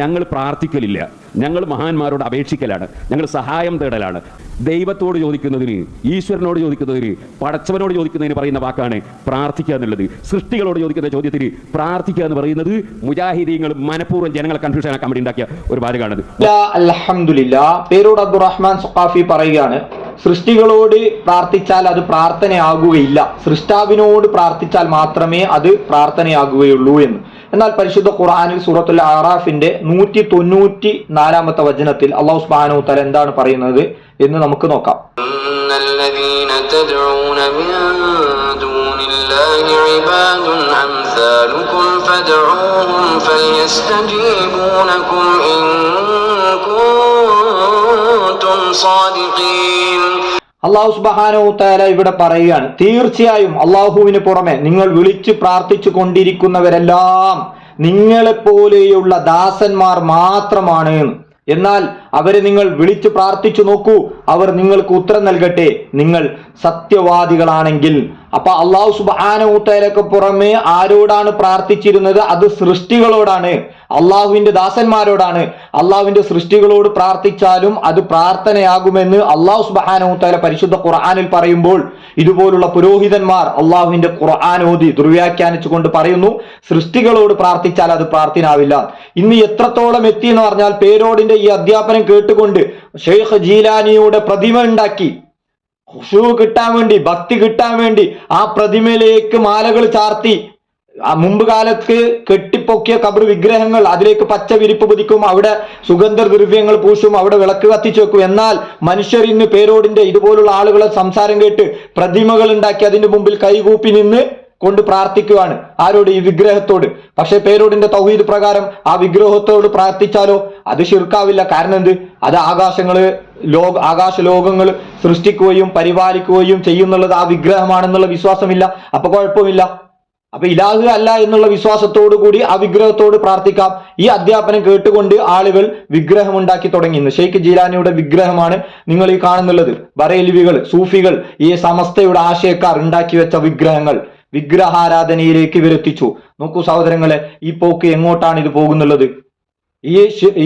ഞങ്ങൾ പ്രാർത്ഥിക്കലില്ല. ഞങ്ങൾ മഹാന്മാരോട് അപേക്ഷിക്കലാണ്. ഞങ്ങൾ സഹായം തേടലാണ്. ദൈവത്തോട് ചോദിക്കുന്നതിന് ഈശ്വരനോട് ചോദിക്കുന്നതിന് പടച്ചവനോട് ചോദിക്കുന്നതിന് പറയുന്ന വാക്കാണ് പ്രാർത്ഥിക്കുക എന്നുള്ളത്. സൃഷ്ടികളോട് ചോദിക്കുന്ന ചോദ്യത്തിന് പ്രാർത്ഥിക്കുക എന്ന് പറയുന്നത് മുജാഹിദീങ്ങൾ മനഃപൂർവം ജനങ്ങളെ കൺഫ്യൂഷൻ ആക്കാൻ വേണ്ടി ഉണ്ടാക്കിയ ഒരു ഭാഗമാണത് അലഹമില്ല പേരോട് അബ്ദുറഹ്മാൻ സുഖാഫി പറയുകയാണ് സൃഷ്ടികളോട് പ്രാർത്ഥിച്ചാൽ അത് പ്രാർത്ഥനയാകുകയില്ല. സൃഷ്ടാവിനോട് പ്രാർത്ഥിച്ചാൽ മാത്രമേ അത് പ്രാർത്ഥനയാകുകയുള്ളൂ എന്ന്. എന്നാൽ പരിശുദ്ധ ഖുർആനിൽ സൂറത്തുൽ ആറാഫിന്റെ നൂറ്റി തൊണ്ണൂറ്റി നാലാമത്തെ വചനത്തിൽ അള്ളാഹു സുബ്ഹാനഹു തആല എന്താണ് പറയുന്നത് എന്ന് നമുക്ക് നോക്കാം إن الذين تدعون من دون الله عباد أمثالكم فادعوهم فليستجيبوا لكم إن كنتم صادقين അള്ളാഹു സുബഹാനോ തആല ഇവിടെ പറയുകയാണ് തീർച്ചയായും അള്ളാഹുവിന് പുറമെ നിങ്ങൾ വിളിച്ചു പ്രാർത്ഥിച്ചു കൊണ്ടിരിക്കുന്നവരെല്ലാം നിങ്ങളെപ്പോലെയുള്ള ദാസന്മാർ മാത്രമാണ്. എന്നാൽ അവരെ നിങ്ങൾ വിളിച്ചു പ്രാർത്ഥിച്ചു നോക്കൂ അവർ നിങ്ങൾക്ക് ഉത്തരം നൽകട്ടെ. നിങ്ങൾ സത്യവാദികളാണെങ്കിൽ അപ്പൊ അള്ളാഹു സുബാനൂത്തലക്ക് പുറമെ ആരോടാണ് പ്രാർത്ഥിച്ചിരുന്നത്? അത് സൃഷ്ടികളോടാണ്. അള്ളാഹുവിന്റെ ദാസന്മാരോടാണ്. അള്ളാഹുവിന്റെ സൃഷ്ടികളോട് പ്രാർത്ഥിച്ചാലും അത് പ്രാർത്ഥനയാകുമെന്ന് അള്ളാഹു സുബാനൂത്തല പരിശുദ്ധ ഖുർആാനിൽ പറയുമ്പോൾ ഇതുപോലുള്ള പുരോഹിതന്മാർ അള്ളാഹുവിന്റെ ഖുർആൻ ഓതി ദുർവ്യാഖ്യാനിച്ചുകൊണ്ട് പറയുന്നു സൃഷ്ടികളോട് പ്രാർത്ഥിച്ചാൽ അത് പ്രാർത്ഥനാവില്ല. ഇന്ന് എത്രത്തോളം എത്തി എന്ന് പറഞ്ഞാൽ പേരോടിന്റെ ഈ അധ്യാപനം കേട്ടുകൊണ്ട് ഷെയ്ഖ് ജീലാനിയുടെ പ്രതിമ ഉണ്ടാക്കി ഖുശൂ കിട്ടാൻ വേണ്ടി ഭക്തി കിട്ടാൻ വേണ്ടി ആ പ്രതിമയിലേക്ക് മാലകൾ ചാർത്തി മുമ്പ് കാലത്ത് കെട്ടിപ്പൊക്കിയ കബർ വിഗ്രഹങ്ങൾ അതിലേക്ക് പച്ച വിരിപ്പ് പുതിക്കും അവിടെ സുഗന്ധ ദ്രവ്യങ്ങൾ പൂശും അവിടെ വിളക്ക് കത്തിച്ചു വെക്കും. എന്നാൽ മനുഷ്യർ ഇന്ന് പേരോടിന്റെ ഇതുപോലുള്ള ആളുകളെ സംസാരം കേട്ട് പ്രതിമകൾ ഉണ്ടാക്കി അതിന്റെ മുമ്പിൽ കൈകൂപ്പി നിന്ന് കൊണ്ട് പ്രാർത്ഥിക്കുവാണ്. ആരോട്? ഈ വിഗ്രഹത്തോട്. പക്ഷെ പേരോടിന്റെ തൗഹീദ് പ്രകാരം ആ വിഗ്രഹത്തോട് പ്രാർത്ഥിച്ചാലോ? അത് ശിർക്കാവില്ല. കാരണം എന്ത്? അത് ആകാശങ്ങൾ ലോക ആകാശ ലോകങ്ങൾ സൃഷ്ടിക്കുകയും പരിപാലിക്കുകയും ചെയ്യുന്നുള്ളത് ആ വിഗ്രഹമാണെന്നുള്ള വിശ്വാസമില്ല. അപ്പൊ കുഴപ്പമില്ല. അപ്പൊ ഇലാഹ് അല്ല എന്നുള്ള വിശ്വാസത്തോടു കൂടി ആ വിഗ്രഹത്തോട് പ്രാർത്ഥിക്കാം. ഈ അധ്യാപനം കേട്ടുകൊണ്ട് ആളുകൾ വിഗ്രഹം ഉണ്ടാക്കി തുടങ്ങി ഷെയ്ഖ് ജീലാനിയുടെ വിഗ്രഹമാണ് നിങ്ങൾ ഈ കാണുന്നുള്ളത്. ബറേലിവികൾ സൂഫികൾ ഈ സമസ്തയുടെ ആശയക്കാർ ഉണ്ടാക്കി വെച്ച വിഗ്രഹങ്ങൾ. വിഗ്രഹാരാധനയിലേക്ക് ഇവരെത്തിച്ചു. നോക്കൂ സഹോദരങ്ങളെ ഈ പോക്ക് എങ്ങോട്ടാണ് ഇത് പോകുന്നുള്ളത്? ഈ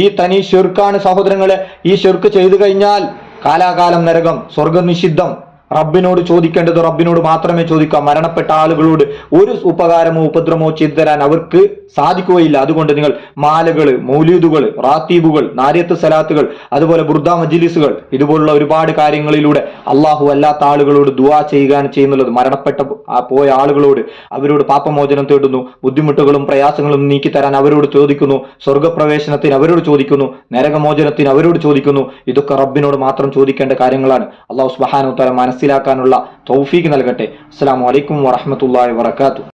ഈ തനി ഷിർക്കാണ് സഹോദരങ്ങളെ ഈ ഷിർക്ക് ചെയ്തു കഴിഞ്ഞാൽ കാലാകാലം നരകം സ്വർഗം നിഷിദ്ധം. റബ്ബിനോട് ചോദിക്കേണ്ടത് റബ്ബിനോട് മാത്രമേ ചോദിക്കാം മരണപ്പെട്ട ആളുകളോട് ഒരു ഉപകാരമോ ഉപദ്രവമോ ചെയ്തു തരാൻ അവർക്ക് സാധിക്കുകയില്ല. അതുകൊണ്ട് നിങ്ങൾ മാലകൾ മൗലീദുകൾ റാത്തീബുകൾ നാര്യത്ത് സലാത്തുകൾ അതുപോലെ ബുർദ മജിലിസുകൾ ഇതുപോലുള്ള ഒരുപാട് കാര്യങ്ങളിലൂടെ അള്ളാഹു അല്ലാത്ത ആളുകളോട് ദുവാ ചെയ്യുകയാണ് ചെയ്യുന്നുള്ളത്. മരണപ്പെട്ട പോയ ആളുകളോട് അവരോട് പാപമോചനം തേടുന്നു. ബുദ്ധിമുട്ടുകളും പ്രയാസങ്ങളും നീക്കി തരാൻ അവരോട് ചോദിക്കുന്നു. സ്വർഗപ്രവേശനത്തിന് അവരോട് ചോദിക്കുന്നു. നരകമോചനത്തിന് അവരോട് ചോദിക്കുന്നു. ഇതൊക്കെ റബ്ബിനോട് മാത്രം ചോദിക്കേണ്ട കാര്യങ്ങളാണ്. അള്ളാഹു സുബാനു തല മനസ്സിലാക്കാനുള്ള തൗഫീഖ് നൽകട്ടെ. അസ്സാം വലൈക്കും വറഹമത്തല്ലാ വാത്തു